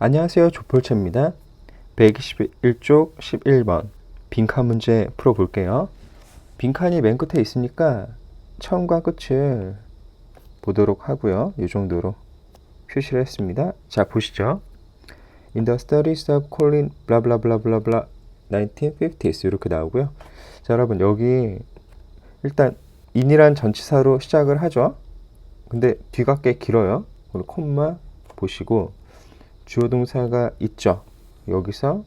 안녕하세요. 조폴체입니다. 121쪽 11번 빈칸 문제 풀어볼게요. 빈칸이 맨 끝에 있으니까 처음과 끝을 보도록 하고요. 이 정도로 표시를 했습니다. 자, 보시죠. In the studies of Colin blah blah blah blah blah 1950s 이렇게 나오고요. 자, 여러분 여기 일단 in이란 전치사로 시작을 하죠. 근데 뒤가 꽤 길어요. 오늘 콤마 보시고 주어 동사가 있죠. 여기서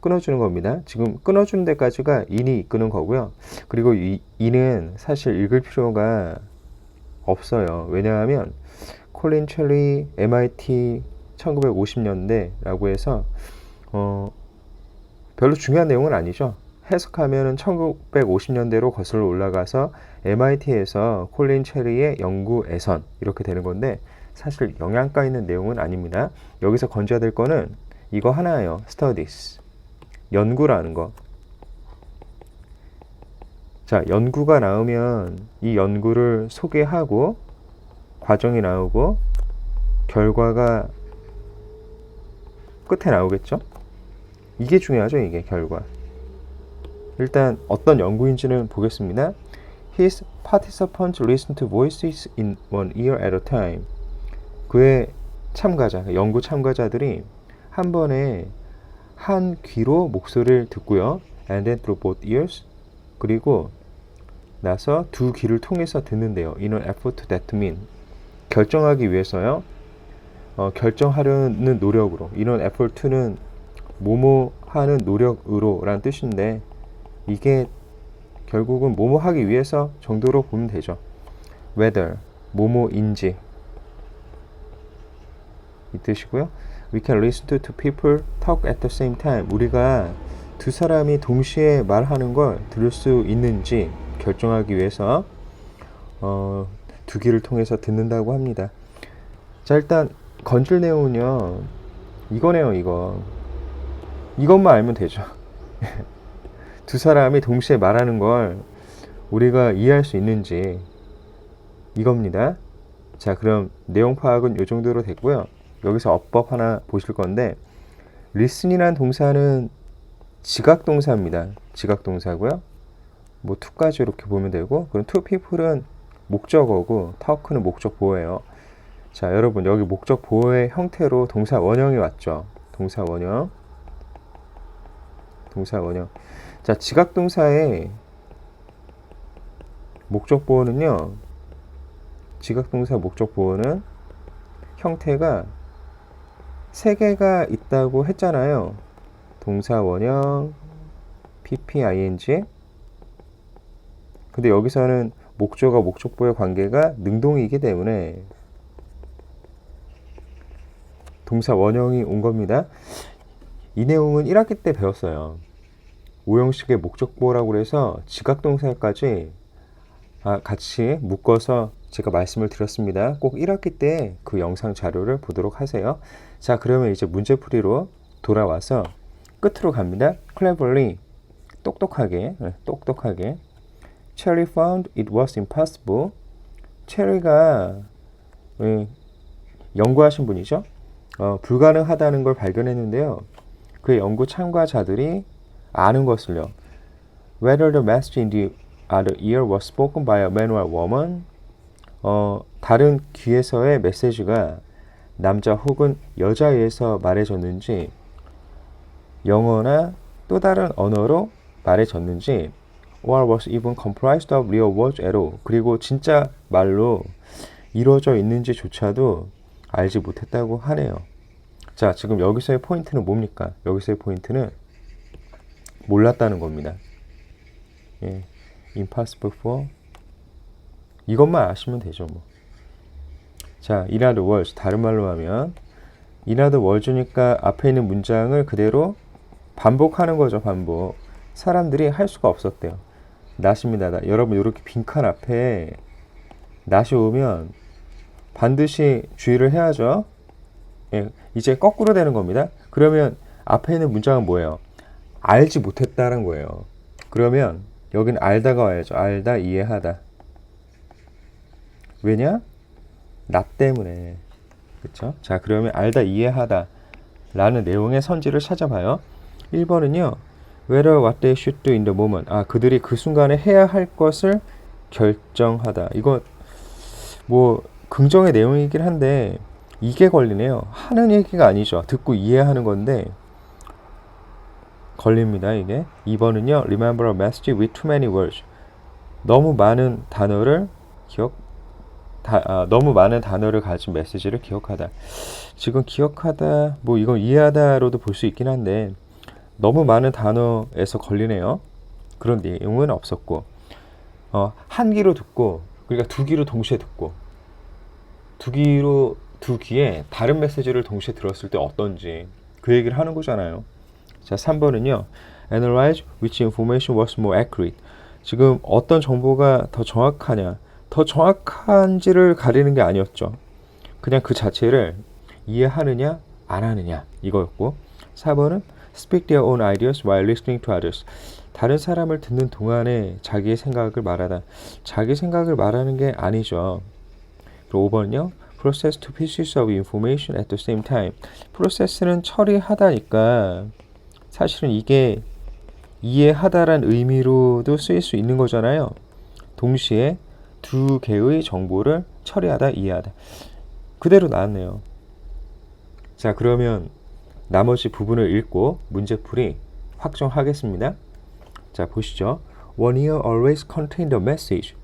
끊어주는 겁니다. 지금 끊어주는 데까지가 인이 이끄는 거고요. 그리고 이 인은 사실 읽을 필요가 없어요. 왜냐하면 콜린 첼리 MIT 1950년대라고 해서 어, 별로 중요한 내용은 아니죠. 해석하면은 1950년대로 거슬러 올라가서 MIT에서 콜린 체리의 연구 애선 이렇게 되는 건데 사실 영양가 있는 내용은 아닙니다. 여기서 건져야 될 거는 이거 하나예요. studies. 연구라는 거. 자, 연구가 나오면 이 연구를 소개하고 과정이 나오고 결과가 끝에 나오겠죠? 이게 중요하죠, 이게 결과. 일단 어떤 연구인지는 보겠습니다. His participants listen to voices in one ear at a time. 그의 참가자, 연구 참가자들이 한 번에 한 귀로 목소리를 듣고요. And then through both ears. 그리고 나서 두 귀를 통해서 듣는데요. In an effort to determine. 결정하기 위해서요. 어, 결정하려는 노력으로. In an effort to는 뭐뭐 하는 노력으로 라는 뜻인데 이게 결국은 뭐뭐 하기 위해서 정도로 보면 되죠. whether 뭐뭐인지 이 뜻이고요. We can listen to two people talk at the same time. 우리가 두 사람이 동시에 말하는 걸 들을 수 있는지 결정하기 위해서 어, 두 귀를 통해서 듣는다고 합니다. 자 일단 건질 내용은요 이거네요 이거 이것만 알면 되죠. 두 사람이 동시에 말하는 걸 우리가 이해할 수 있는지 이겁니다. 자, 그럼 내용 파악은 이 정도로 됐고요. 여기서 어법 하나 보실 건데 listen이란 동사는 지각 동사입니다. 지각 동사고요. 뭐 to까지 이렇게 보면 되고 그럼 to people은 목적어고 talk는 목적 보호예요. 자, 여러분 여기 목적 보호의 형태로 동사 원형이 왔죠. 동사 원형. 동사 원형. 자, 지각 동사의 목적 보호는요. 지각 동사 목적 보호는 형태가 세 개가 있다고 했잖아요. 동사 원형, pp, ing. 근데 여기서는 목적어 목적보의 관계가 능동이기 때문에 동사 원형이 온 겁니다. 이 내용은 1학기 때 배웠어요. 오형식의 목적보라고 해서 지각동사까지 아, 같이 묶어서 제가 말씀을 드렸습니다. 꼭 1학기 때 그 영상 자료를 보도록 하세요. 자, 그러면 이제 문제풀이로 돌아와서 끝으로 갑니다. cleverly 똑똑하게 네, 똑똑하게 Cherry found it was impossible. 체리가 예, 연구하신 분이죠. 어, 불가능하다는 걸 발견했는데요. 그 연구 참가자들이 아는 것을요. Whether the message in the other ear was spoken by a man or a woman. 어, 다른 귀에서의 메시지가 남자 혹은 여자에서 말해졌는지 영어나 또 다른 언어로 말해졌는지 or was even comprised of real words at all. 그리고 진짜 말로 이루어져 있는지조차도 알지 못했다고 하네요. 자, 지금 여기서의 포인트는 뭡니까? 여기서의 포인트는 몰랐다는 겁니다. 예, impossible for 이것만 아시면 되죠, 뭐. 자, in other words 다른 말로 하면 in other words니까 앞에 있는 문장을 그대로 반복하는 거죠, 반복. 사람들이 할 수가 없었대요. 낫입니다. 나. 여러분 이렇게 빈칸 앞에 낫이 오면 반드시 주의를 해야죠. 예, 이제 거꾸로 되는 겁니다. 그러면 앞에 있는 문장은 뭐예요? 알지 못했다는 거예요. 그러면 여기는 알다가 와야죠. 알다, 이해하다. 왜냐? 나 때문에. 그쵸? 자, 그러면 알다, 이해하다. 라는 내용의 선지를 찾아봐요. 1번은요. Whether what they should do in the moment. 아, 그들이 그 순간에 해야 할 것을 결정하다. 이거 뭐 긍정의 내용이긴 한데 이게 걸리네요. 하는 얘기가 아니죠. 듣고 이해하는 건데 걸립니다. 이게 2번은요. Remember a message with too many words. 너무 많은 단어를 기억 다, 아, 너무 많은 단어를 가진 메시지를 기억하다. 지금 기억하다 뭐 이건 이해하다로도 볼 수 있긴 한데 너무 많은 단어에서 걸리네요. 그런 내용은 없었고 어, 한 귀로 듣고 그러니까 두 귀로 동시에 듣고 두 귀로 두 귀에 다른 메시지를 동시에 들었을 때 어떤지 그 얘기를 하는 거잖아요. 자, 3번은요. Analyze which information was more accurate. 지금 어떤 정보가 더 정확하냐, 더 정확한지를 가리는 게 아니었죠. 그냥 그 자체를 이해하느냐, 안 하느냐 이거였고 4번은 Speak their own ideas while listening to others. 다른 사람을 듣는 동안에 자기의 생각을 말하다. 자기 생각을 말하는 게 아니죠. 그리고 5번은요. Process two pieces of information at the same time. 프로세스는 처리하다니까 사실은 이게 이해하다란 의미로도 쓰일 수 있는 거잖아요. 동시에 두 개의 정보를 처리하다, 이해하다. 그대로 나왔네요. 자, 그러면 나머지 부분을 읽고 문제풀이 확정하겠습니다. 자, 보시죠. One ear always contained a message.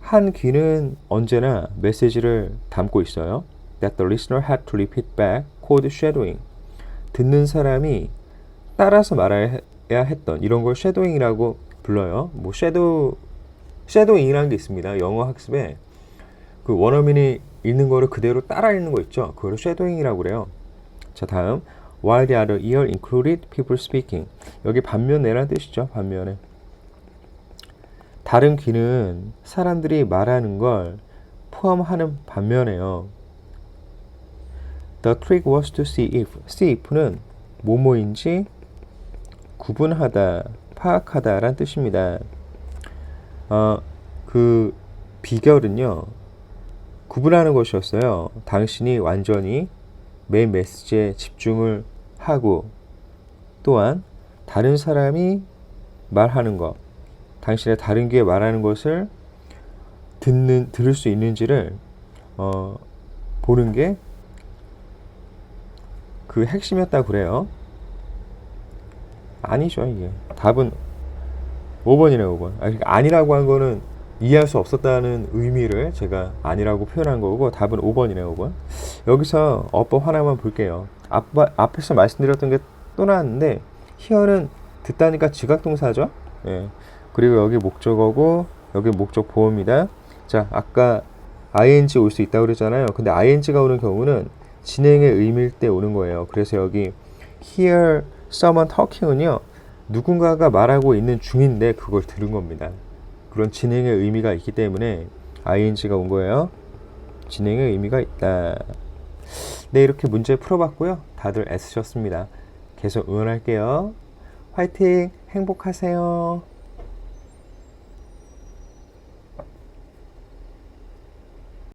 한 귀는 언제나 메시지를 담고 있어요. That the listener had to repeat back, called shadowing. 듣는 사람이 따라서 말해야 했던 이런 걸 쉐도잉이라고 불러요. 뭐 쉐도 쉐도잉이라는 게 있습니다. 영어 학습에 그 원어민이 읽는 거를 그대로 따라 읽는 거 있죠. 그걸 쉐도잉이라고 그래요. 자, 다음 while the other ear included people speaking. 여기 반면에라는 뜻이죠. 반면에. 다른 귀는 사람들이 말하는 걸 포함하는 반면에요. The trick was to see if. see if는 뭐뭐인지 구분하다, 파악하다란 뜻입니다. 어, 그 비결은요. 구분하는 것이었어요. 당신이 완전히 메인 메시지에 집중을 하고 또한 다른 사람이 말하는 것, 당신의 다른 귀에 말하는 것을 듣는 들을 수 있는지를 어, 보는 게 그 핵심이었다고 그래요. 아니죠, 이게. 답은 5번이네요, 5번. 아, 그러니까 아니라고 한 거는 이해할 수 없었다는 의미를 제가 아니라고 표현한 거고 답은 5번이네요, 5번. 여기서 어법 하나만 볼게요. 앞, 앞에서 말씀드렸던 게 또 나왔는데 here는 듣다니까 지각동사죠. 예. 그리고 여기 목적어고 여기 목적 보호입니다. 자, 아까 ing 올 수 있다고 그랬잖아요. 근데 ing가 오는 경우는 진행의 의미일 때 오는 거예요. 그래서 여기 hear someone talking은요. 누군가가 말하고 있는 중인데 그걸 들은 겁니다. 그런 진행의 의미가 있기 때문에 ing가 온 거예요. 진행의 의미가 있다. 네, 이렇게 문제 풀어봤고요. 다들 애쓰셨습니다. 계속 응원할게요. 화이팅! 행복하세요.